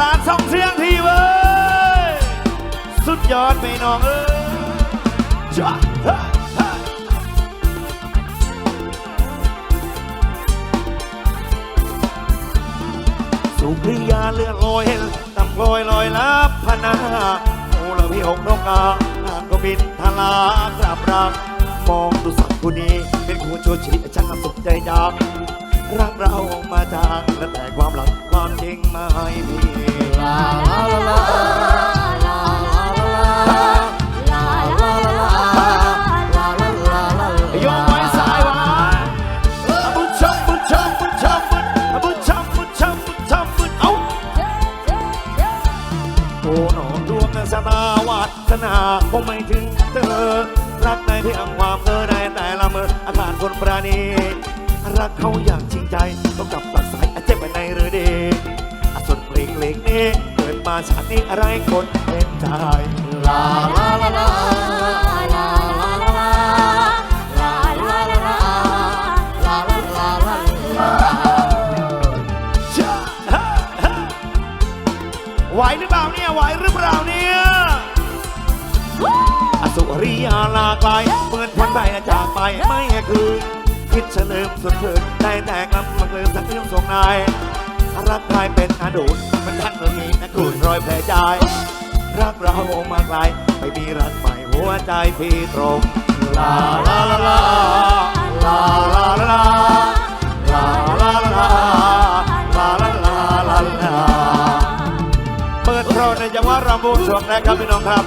ร้านส่องเสียงทีเว้ย สุดยอดไปน้องเอ้ยจ้าสุขยาเลือนลอยต่ำลอยลอยลับพนาโอละพี่หกนกกาหางก็บินทลากราบรังมองดูสักผู้นี้ เป็นคู่ชูชีช่างสุขใจจัง รักเรามาจางและแต่ความหลังความจริงไม่มีลาลาลาลาลาลาลาลาลาลาลาลาลาโยกไว้ซ้ายไว้อะบุญชมบุญชมบุญชมบุญอะบุญชมบุญชมบุญชมบุญเอาโอ้หนอดวงสตาวาสนาคงไม่ถึงเธอรักในเพียงความเธอได้แต่ละเมื่ออาการคนปราณี รักเขาอย่างจริงใจ ต้องกลับตัดสายอาเจ็บไปในเรือเดกอาสนเพลงเพลงนี้เกิดมาชาตินี้อะไรคนเห็นใจลาลาลาลาไหวหรือเปล่าเนี่ยไหวหรือเปล่าเนี่ยอสุริยาลาไกลเหมือนพันใบจากไปไม่คืน คิดเฉลิมสุดฝืนได้แต่กำลังลืมสักเรื่องทรงนายรักกลายเป็นอดูดมันทั้งเรื่องนี้นะกลุ่นรอยแผลใจรักเรามาไกลไม่มีรักใหม่หัวใจพี่ตรงลาลาลาลาลาลาลาลาลาลาลาลาลาลาลาลาเปิดโปรในจังหวะรำวงสวงนะครับพี่น้องครับ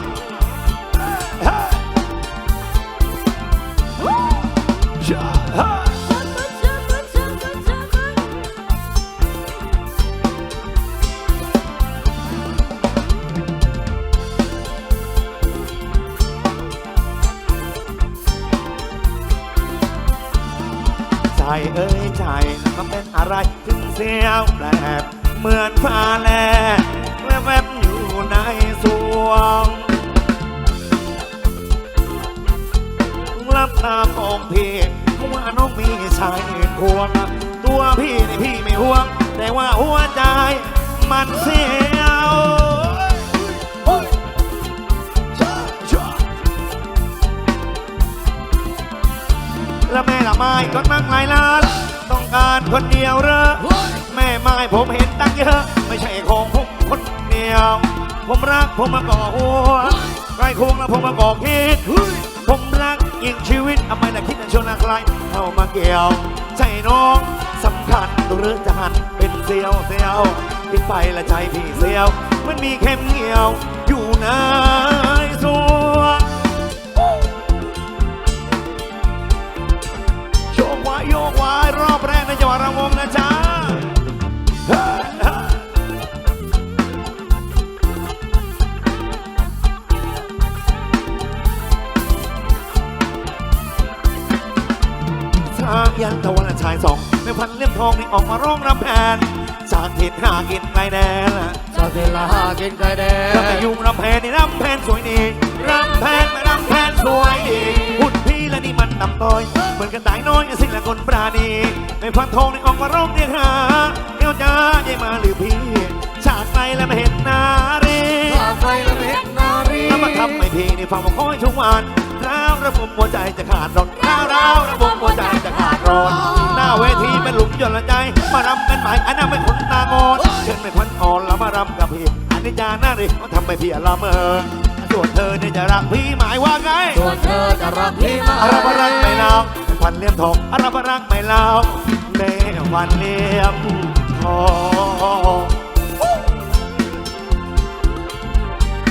ว่าหัวใจมันเสียวแล้วแม่ละไม้ก็นั่งหลายล้านต้องการคนเดียวเหรอแม่ไม้ผมเห็นตั้งเยอะ ไม่ใช่ของผมคนเดียว ผมรักผมมาก่อหัวใครควงแล้วผมมาก่อคิด ผมรักยิ่งชีวิตทำไมนะคิดจะชวนอะไรเข้ามาเกี่ยวใจน้องสำคัญหรือจะหันเป็นเสียวเสียวคิดไปละใจพี่เสียว มันมีเข็มเหี่ยวอยู่ในสวงโยกไว้โยกไว้รอบแรกในจังหวะระวงนะจ๊ะ ยันตะวันชายสองแม่พันเลี่ยมทองนี่ออกมาร้องรำแพนจากทิศหากินไกลแดนจากที่ลากินไก่แดถ้างไม่ยุ่งรำแพนนี่รำแพนสวยดีรำแพนไม่รำแพนสวยดีหุ่นพี่และนี่มันต่ำต้อย เหมือนกันตายน้อยสิ่งละคนปราณีแม่พันทองนี่ออกมาร้องเรียกหาเอวจ้าใหญ่มาหรือพี่ชาติไกลแล้วไม่เห็นนารีลาไปแล้วเห็นนารีถ้ามาทำไม่พีนี่ฟังมาคอยทุกวัน แล้วระบบหัวใจจะขาดร้อนแล้วแล้วระบบหัวใจจะขาดร้อนหน้าเวทีเป็นหลุมหย่อนละใจ มารำกันใหม่อันนั้นเป็นคนตางอนเชิญเป็นคนอ่อนแล้วมารำกับพี่อันนี้จาหน้าดิมาทำไปพี่ละเมอส่วนเธอเนี่ยจะรักพี่หมายว่าไงส่วนเธอจะรักพี่มาอารบรักไม่เล่าควันเลี่ยมทองอารบรักไม่เล่าแม่วันเลี่ยมทอง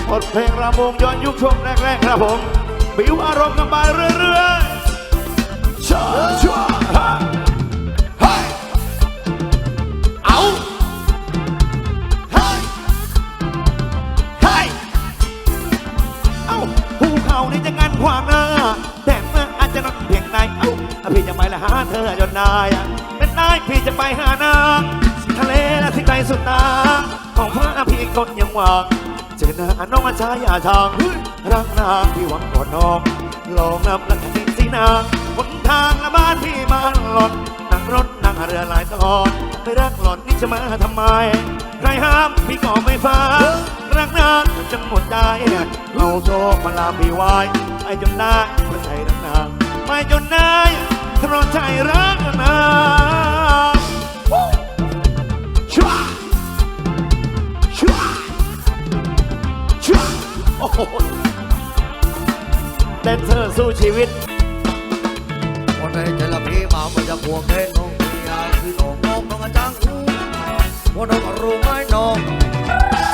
บทเพลงรำวงย้อนยุคช่วงแรกๆครับผม บิวอารมณ์กันไปเรื่อยๆชาชัวฮะเฮ้ยเอาเฮ้ยเฮ้ยเอาภูเขานี่จะงันขวางหน้าแต่เมื่ออาจจะนอนเพียงใดเอ้าพี่จะไปละหาเธอจนได้เป็นได้พี่จะไปหานางทะเลและสิ่งใดสุดตาของพระพี่กดยังหวัง เจอหน้าน้องอาชายาทางรักนางพี่หวังก่อนน้อง ลองนับและสิสีนางบนทางละบ้านพี่มาหล่อนนั่งรถนั่งเรือหลายตอนไม่รักหล่อนนี่จะมาทำไม ใครห้ามพี่ก็ไม่ฟังรักนานจนหมดใจเอาโชคมาลาพี่ไว้ไปจนได้พระใจรักนางไปจนได้เพราะใจรักนาง โอ้โหแดนเซอร์สู้ชีวิตวันไหนจะลพี่มามันจะบวกแค่น้องพี่ยาคือน้องน้องน้องอาจังหูว่าน้องรู้ไหมน้อง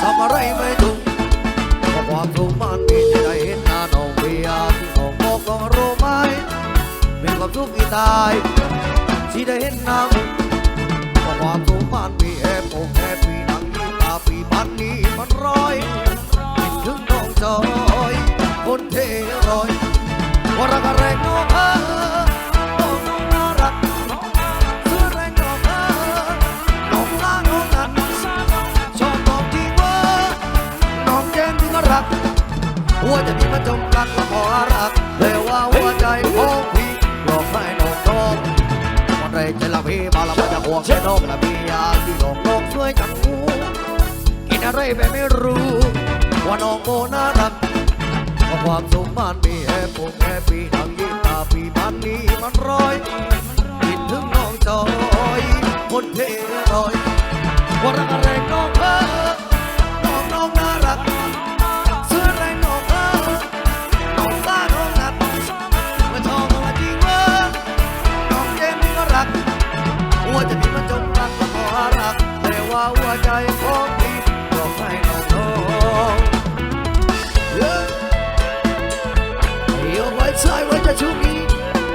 ทำอะไรไม่ถูกเพราะความสุขมันมีที่ได้เห็นหน้าน้องพี่ยาคือน้องน้องน้องรู้ไหมมีความสุขที่ตายที่ได้เห็นหน้ามึงเพราะความสุขมันมีแอบโอ้แอบปีนังยิ้มตาปีพันนี้มันร้อยถึง น้อยคนเทรอยว่ารักอะไรน้องเออน้องน้องน่ารักเสื้อแรงน้องเออน้องน่าน้องนั้นชอบน้องจริงเว่าน้องแก้มที่ก็รักหัวใจพี่มาจมปลักและขอรักแต่ว่าหัวใจของพี่หลอกให้น้องน้องวันใดใจละพี่มาละมาจะห่วงแค่น้องละพี่อยากที่น้องน้องช่วยจังหูกินอะไรแบบไม่รู้ ว่าน้องโบน่ารักเพราะความสุขมันมีแอบปกแอบปีนังยิ้มตาปีมันนี้มันร้อยคิดถึงน้องจอยคนเทรอยว่ารักอะไรน้องเออน้องน้องน่ารัก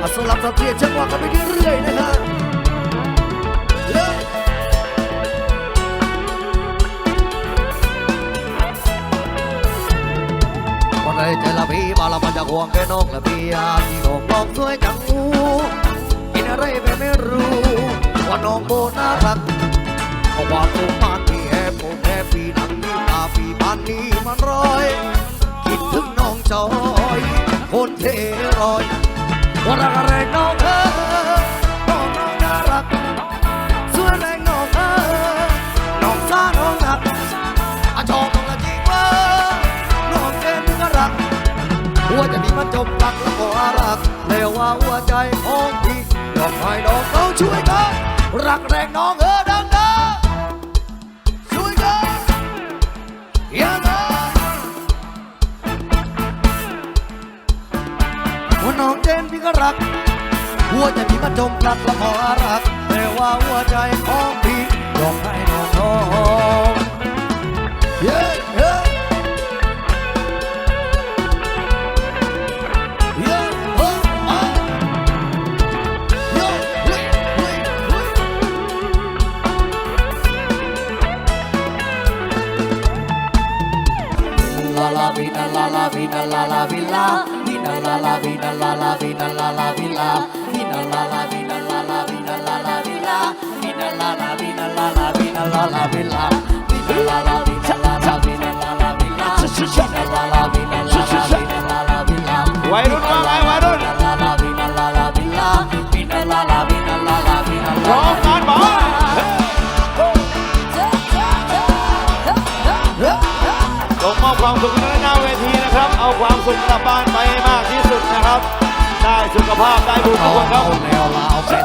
อะสลับสับเปลี่ยนจังหวะกันไปเรื่อยๆนะครับเย้วันไหนใจละพี่มาละมันจะห่วงแค่น้องละพี่อาที่น้องน้องสวยจังหูกินอะไรไปไม่รู้ว่าน้องโบน่ารักเพราะความสุขมันที่แอบโอบแอบปีนังนี่ตาปีพันนี้มันร้อย คิดถึงน้องจอย คนเทรอย รักอะไรน้องเออน้องน้องน่ารักสวยแรงน้องเออน้องสร้าน้องหนักอาชอบน้องละจริงว่าน้องเจนก็รักหัวใจพี่มันจมรักแล้วก็รักเลวว่าหัวใจของพี่ยอมให้น้องเขาช่วยกันรักแรงน้องเออดังนะช่วยกันย่า ก็รัก หัวใจพี่มาจมปลักและขอรัก แต่ว่าหัวใจของพี่ยอมให้น้องน้องเย้เย้เย้เฮ้ยอะเย้เฮ้ยเฮ้ยเฮ้ย La la vida la la vida la la vida vida la la vida la la vida la la vida vida la la vida la la vida la la vida vida la la vida la la vida la la vida vida la la vida la la vida la la vida vida la la vida la la vida la la vida วัยรุ่นว่าไงวัยรุ่น la la vida la la vida vida la la vida la la vida พร้อมกันบอส่งมอบความสุขในหน้าเวทีนะ ครับเอาความสุขกลับบ้านไปมากที่สุดนะครับ ได้สุขภาพได้บุญทุกคนครับเอาแนวลาวแค่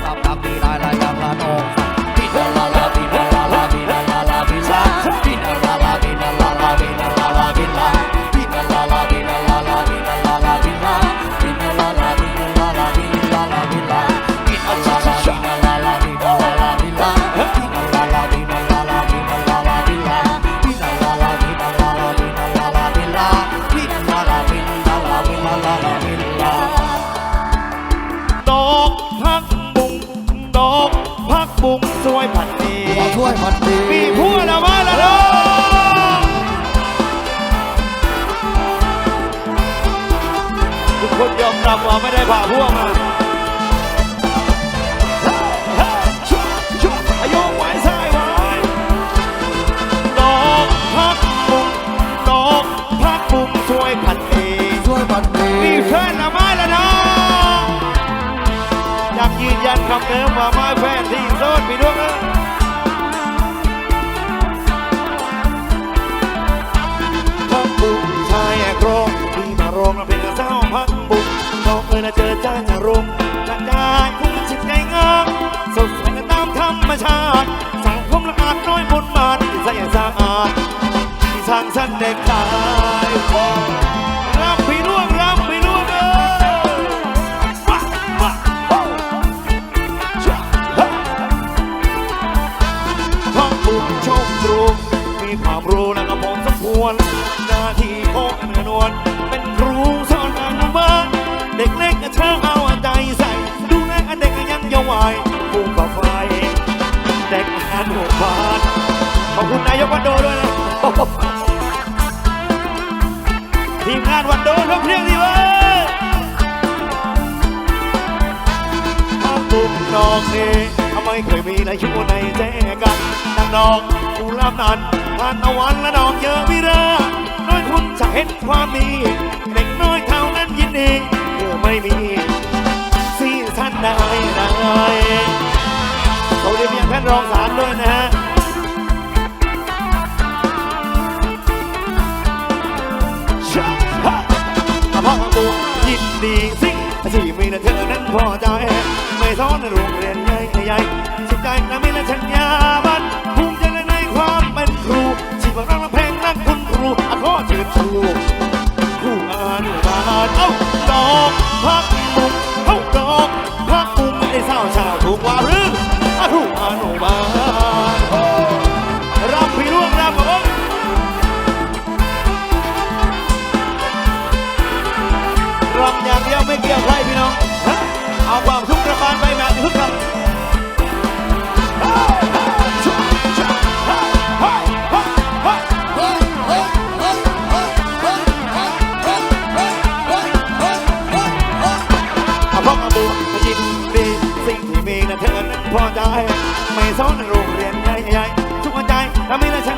แต่น้ รับว่าพวกมาอายุไหวยไหวดอกพักบุงดอกพักบุงสวยพันดีช่วยพันดีมีแฟนละไม้ละน้องอยากยืนยันคำเดิมว่าไม้แฟนที่โสดพี่ดวงเอ้พักบุญชายแอกโรงมีมาโรงแล้วเป็นเจ้าพักบุ้ องเอ้ยนะเจอจ้าจะรงกระกายคุ้มชิดใจงามสดใสกันตามธรรมชาติ สังคมละอาดน้อยบนต์มานใส่สะอาดที่ทางสั้นเด็กขายรับพี่ล่วง ขอบคุณนายกวันโดด้วยนะ ทีมงานวันโดนเพียงดีเว้ยถ้าบุกน้องนี่ทำไมเคยมีในชูในแจกันนางน้องกูรับนั้นผ่านตะวันและดอกเยอะวิราน้อยคุณจะเห็นความดีเด็กน้อยเท่านั้นยินดีเมื่อไม่มีสีท่านได้ได้เขาเรียกยังท่านรองสารด้วยนะฮะ ดีสิ่งที่มีนะเธอนั้นพอใจไม่สอนในโรงเรียนใหญ่ใหญ่สุดใจนะมีและชัญญาบันภูมิใจในความเป็นครูชีพรักและเพลงรักคุณครูอะขอเชิญชูครูอนุบาลเอ้าดอกพักบุกเอ้าดอกพักบุกไอ้สาวชาวถูกว่าหรืออะครูอนุบาล อย่างเดียวไม่เกี่ยวใครพี่น้อง เอาความทุกข์ระบานไปแบบทุกข์ครับเฮ้ยเฮ้ยชุบชุบเฮ้ยเฮ้ยเฮ้ยเฮ้ยเอาพ่อมาบูมายินดีสิ่งที่มีนะเธอนั้นพอใจไม่สอนโรงเรียนใหญ่ๆทุกหัวใจและมีแต่ชัญญ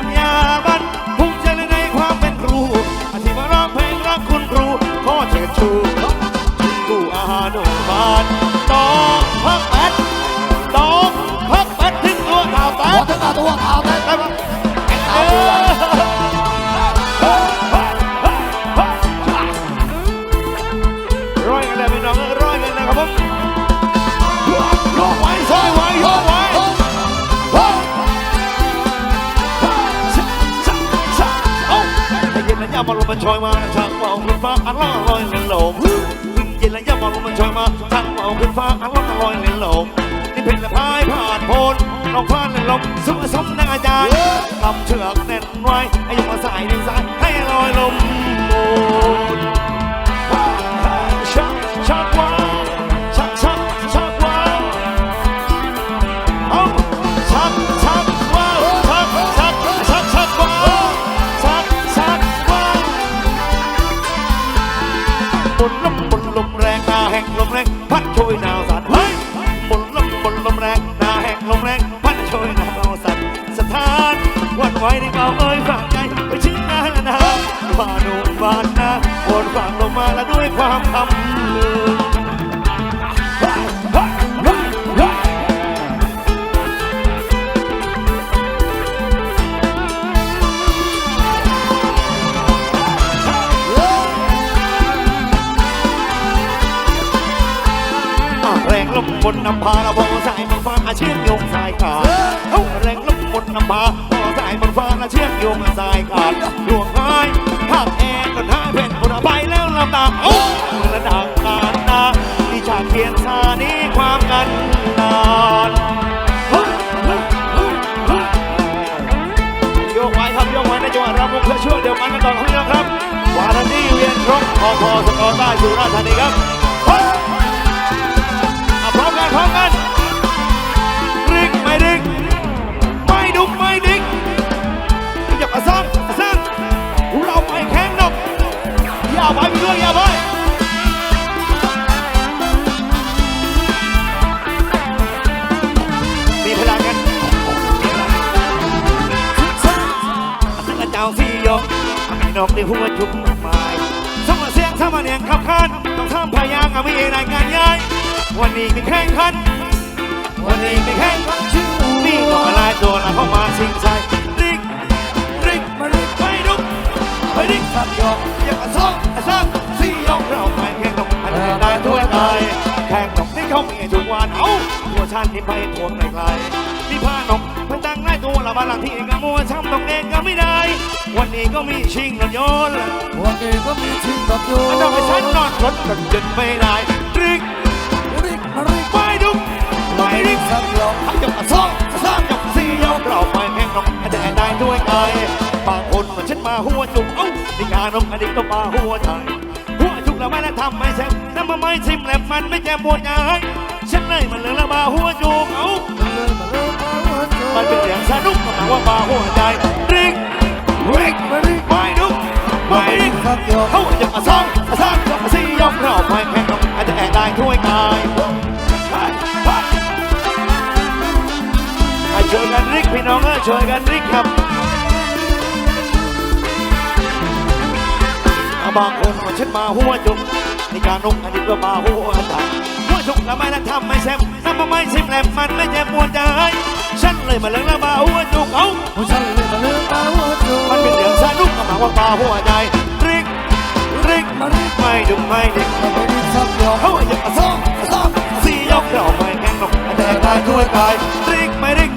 เชื่อมโยงสายขาดเอ้าแรงลมบนน้ำพาพอสายมันฟ้าเชื่อมโยงสายขาดดวงหายภาพแอร์ก็หายเป็นคนไปแล้วลำดับเอ้ระดับการนาที่จากเขียนสานี้ความกันนานโยกไว้ครับโยกไว้ในจังหวะรำวงเพื่อช่วยเดี๋ยวกันกันต่อครับพี่น้องครับวารันดี้เวียนครบพอพอสกอร์ใต้สุราษฎร์ธานีครับเอะพร้อมกันพร้อมกัน ยกมีนกในหัวจุกมายสมเสียงสมเนียงขับขันต้องทำพยางค์มีรายงานย้ายวันนี้มีแข่งขัน วันนี้มีแข่งขันชื่อนี่ก็อะไรตัวละเข้ามาสิงใส่ริกริกมาริกไปดุกไปดิกสับยกอยามาซ้อมซ้ำสี่ยกเราไปแข่งตกอันนี้ได้ทั่วไทยแข่งตกที่เขามีทุกวันเอ้าตัวฉันนี่ไปทวงไกลๆนี่พานกไปตั้ง ได้ตัวละบ้านหลังที่ก็มัวช้ำตรงเองก็ไม่ได้ วันนี้ก็มีชิงรถยนต์วันนี้ก็มีชิงกับอยู่มันต้องไปฉันนอนรถกันจนไม่ได้ริกริกมาริกไปดุกไปดิกสักยกให้ยกมาสองสามยกสี่ยกเราไปแข่งนกอาจจะได้ด้วยกายบางคนมันฉันมาหัวจุกเอ้าดิการนกอดีตก็มาหัวใจหัวจุกแล้วไม่ได้ทำไม่แซ่บน้ำมาไม่ชิมแหลมมันไม่แจ่มปวดใจฉันเลยมันเลยละมาหัวจุกเอ้า มาเลยมาเลยมาหัวใจมันเป็นเสียงสนุกก็หมายว่ามาหัวใจริกริกมาริกไม่ดุกไม่ริกสักยกเขาจะมาสองสามยกสี่ยกเราไปแข่งนกอาจจะได้ด้วยกายไปไปอะช่วยกันริกพี่น้องเออช่วยกันริกครับอะบางคนว่าฉันมาหัวจุกในการนกอันนี้ก็มาหัวใจหัวจุกแล้วไม่ละทำไม่แซมน้ำมาไม่ซิมแหลมมันไม่เจ็บปวดใจ ฉันเลยมาเลิกแล้วมาหัวจุกเอ้าผู้ชายเลยมาเลยมาหัวใจมันเป็นเรื่องสนุกก็มาว่ามาหัวใจริกริกมาริกไม่ดุไม่ดิกมาริกสักยกเขาจะมาซ้อมซ้อมสี่ยกเราไปแข่งนกแต่ตายด้วยกายริกไม่ริก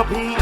แล้